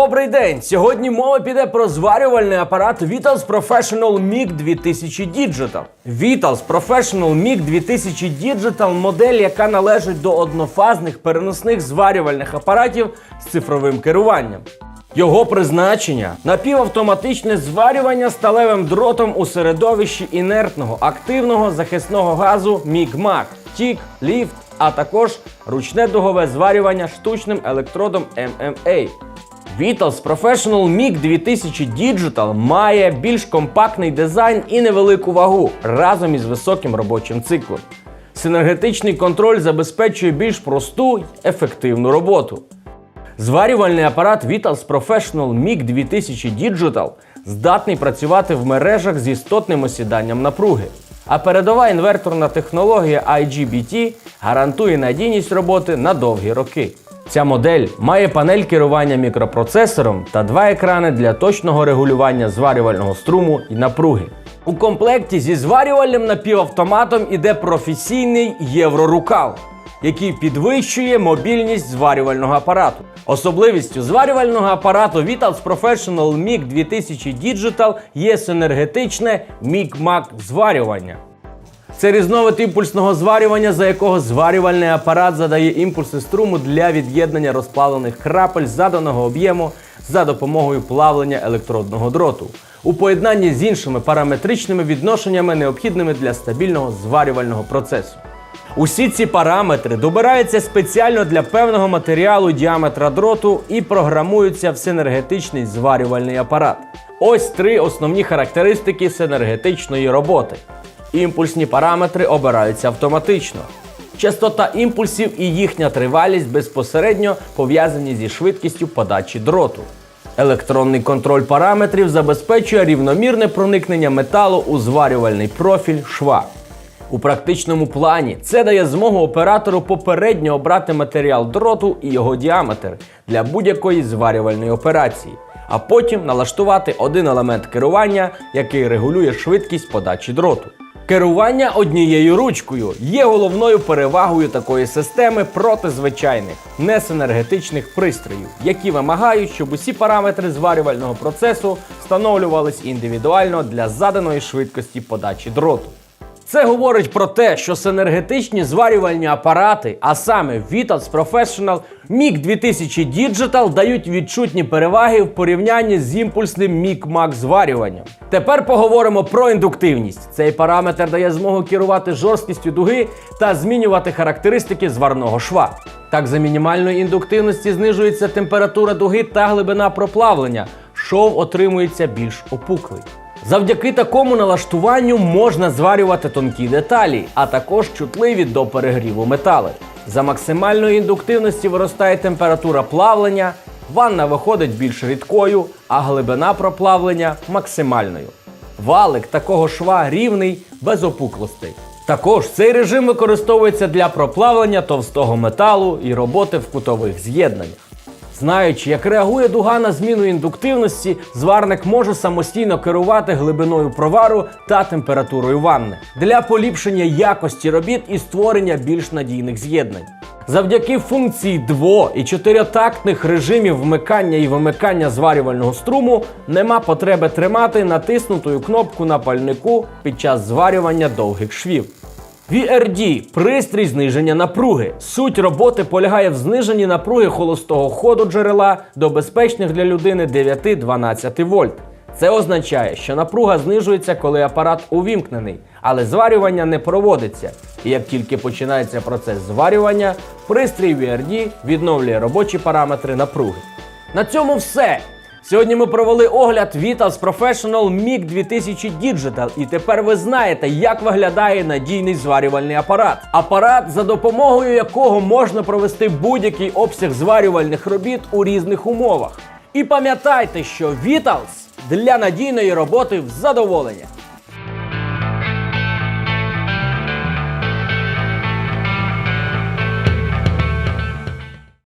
добрий день! Сьогодні мова піде про зварювальний апарат Vitals Professional MIG 2000 Digital. Vitals Professional MIG 2000 Digital модель, яка належить до однофазних переносних зварювальних апаратів з цифровим керуванням. Його призначення напівавтоматичне зварювання сталевим дротом у середовищі інертного активного захисного газу MIG-MAG, тік, ліфт, а також ручне дугове зварювання штучним електродом MMA. Vitals Professional MIG 2000 Digital має більш компактний дизайн і невелику вагу разом із високим робочим циклом. Синергетичний контроль забезпечує більш просту й ефективну роботу. Зварювальний апарат Vitals Professional MIG 2000 Digital здатний працювати в мережах з істотним осіданням напруги. А передова інверторна технологія IGBT гарантує надійність роботи на довгі роки. Ця модель має панель керування мікропроцесором та два екрани для точного регулювання зварювального струму і напруги. У комплекті зі зварювальним напівавтоматом іде професійний єврорукав який підвищує мобільність зварювального апарату. Особливістю зварювального апарату Vitals Professional MIG 2000 Digital є синергетичне MIG-MAG зварювання. Це різновид імпульсного зварювання, за якого зварювальний апарат задає імпульси струму для від'єднання розплавлених крапель заданого об'єму за допомогою плавлення електродного дроту у поєднанні з іншими параметричними відношеннями, необхідними для стабільного зварювального процесу. Усі ці параметри добираються спеціально для певного матеріалу діаметра дроту і програмуються в синергетичний зварювальний апарат. Ось три основні характеристики синергетичної роботи. Імпульсні параметри обираються автоматично. Частота імпульсів і їхня тривалість безпосередньо пов'язані зі швидкістю подачі дроту. Електронний контроль параметрів забезпечує рівномірне проникнення металу у зварювальний профіль шва. У практичному плані це дає змогу оператору попередньо обрати матеріал дроту і його діаметр для будь-якої зварювальної операції, а потім налаштувати один елемент керування, який регулює швидкість подачі дроту. Керування однією ручкою є головною перевагою такої системи проти звичайних несенергетичних пристроїв, які вимагають, щоб усі параметри зварювального процесу встановлювались індивідуально для заданої швидкості подачі дроту. Це говорить про те, що синергетичні зварювальні апарати, а саме Vitals Professional MIG 2000 Digital дають відчутні переваги в порівнянні з імпульсним MIG-MAG зварюванням. Тепер поговоримо про індуктивність. Цей параметр дає змогу керувати жорсткістю дуги та змінювати характеристики зварного шва. Так, за мінімальної індуктивності знижується температура дуги та глибина проплавлення. Шов отримується більш опуклий. Завдяки такому налаштуванню можна зварювати тонкі деталі, а також чутливі до перегріву метали. За максимальної індуктивності виростає температура плавлення, ванна виходить більш рідкою, а глибина проплавлення максимальною. Валик такого шва рівний, без опуклостей. Також цей режим використовується для проплавлення товстого металу і роботи в кутових з'єднаннях. Знаючи, як реагує дуга на зміну індуктивності, зварник може самостійно керувати глибиною провару та температурою ванни для поліпшення якості робіт і створення більш надійних з'єднань. Завдяки функції дво і чотирьотактних режимів вмикання і вимикання зварювального струму нема потреби тримати натиснутою кнопку на пальнику під час зварювання довгих швів. VRD пристрій зниження напруги. Суть роботи полягає в зниженні напруги холостого ходу джерела до безпечних для людини 9-12 вольт. Це означає, що напруга знижується, коли апарат увімкнений, але зварювання не проводиться. І як тільки починається процес зварювання, пристрій VRD відновлює робочі параметри напруги. На цьому все. Сьогодні ми провели огляд Vitals Professional MIG 2000 Digital, і тепер ви знаєте, як виглядає надійний зварювальний апарат. Апарат, за допомогою якого можна провести будь-який обсяг зварювальних робіт у різних умовах. І пам'ятайте, що Vitals для надійної роботи в задоволення.